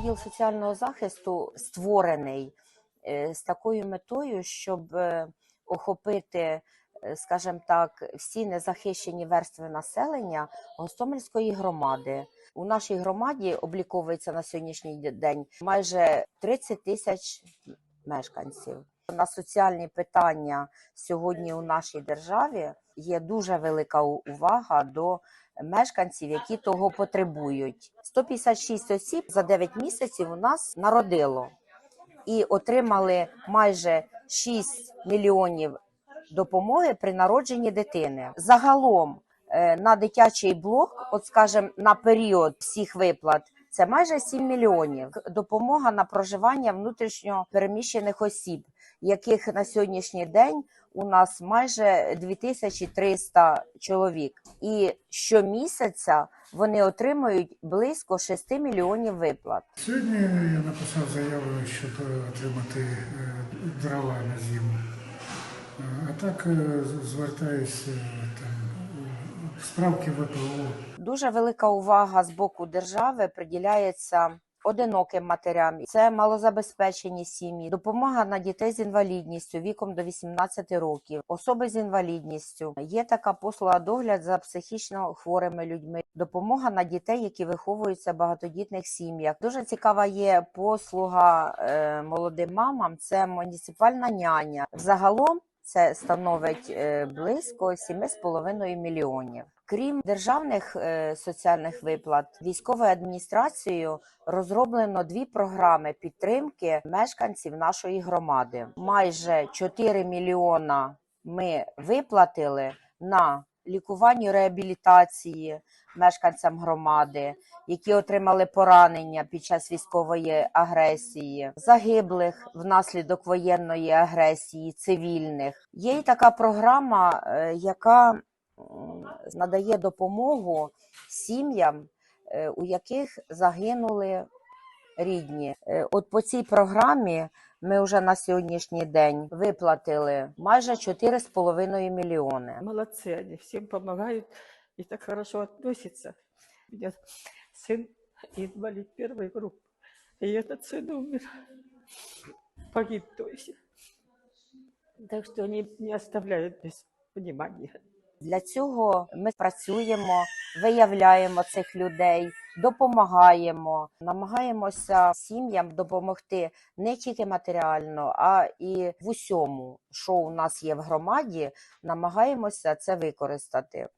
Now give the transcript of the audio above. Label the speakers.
Speaker 1: Відділ соціального захисту створений е, з такою метою, щоб е, охопити, е, скажімо так, всі незахищені верстви населення Гостомельської громади. У нашій громаді обліковується на сьогоднішній день майже 30 тисяч мешканців. На соціальні питання сьогодні у нашій державі є дуже велика увага до мешканців, які того потребують. 156 осіб за 9 місяців у нас народило і отримали майже 6 мільйонів допомоги при народженні дитини. Загалом е, на дитячий блок, от скажем, на період всіх виплат. Це майже 7 мільйонів. Допомога на проживання внутрішньо переміщених осіб, яких на сьогоднішній день у нас майже 2300 чоловік. І щомісяця вони отримують близько 6 мільйонів виплат.
Speaker 2: Сьогодні я написав заяву, щоб отримати е, дрова на зиму. Е, А так е, звертаюся там справки ВПО.
Speaker 1: Дуже велика увага з боку держави приділяється одиноким матерям. Це малозабезпечені сім'ї, допомога на дітей з інвалідністю віком до 18 років, особи з інвалідністю. Є така послуга догляд за психічно хворими людьми, допомога на дітей, які виховуються в багатодітних сім'ях. Дуже цікава є послуга е, молодим мамам. Це муніципальна няня. Загалом це становить е, близько 7,5 мільйонів. Крім державних е, соціальних виплат, військовою адміністрацією розроблено дві програми підтримки мешканців нашої громади. Майже 4 мільйона ми виплатили на лікуванню реабілітації мешканцям громади, які отримали поранення під час військової агресії, загиблих внаслідок воєнної агресії, цивільних. Є й така програма, е, яка надає допомогу сім'ям, е, у яких загинули рідні. Е, От по цій програмі ми вже на сьогоднішній день виплатили майже 4,5 мільйони.
Speaker 3: Молодцы они, всем помогают и так хорошо относятся. У меня сын инвалид первой группы, и этот сын умер, погиб, то есть. Так что они не оставляют без внимания.
Speaker 1: Для цього ми працюємо, виявляємо цих людей, допомагаємо, намагаємося сім'ям допомогти не тільки матеріально, а і в усьому, що у нас є в громаді, намагаємося це використати.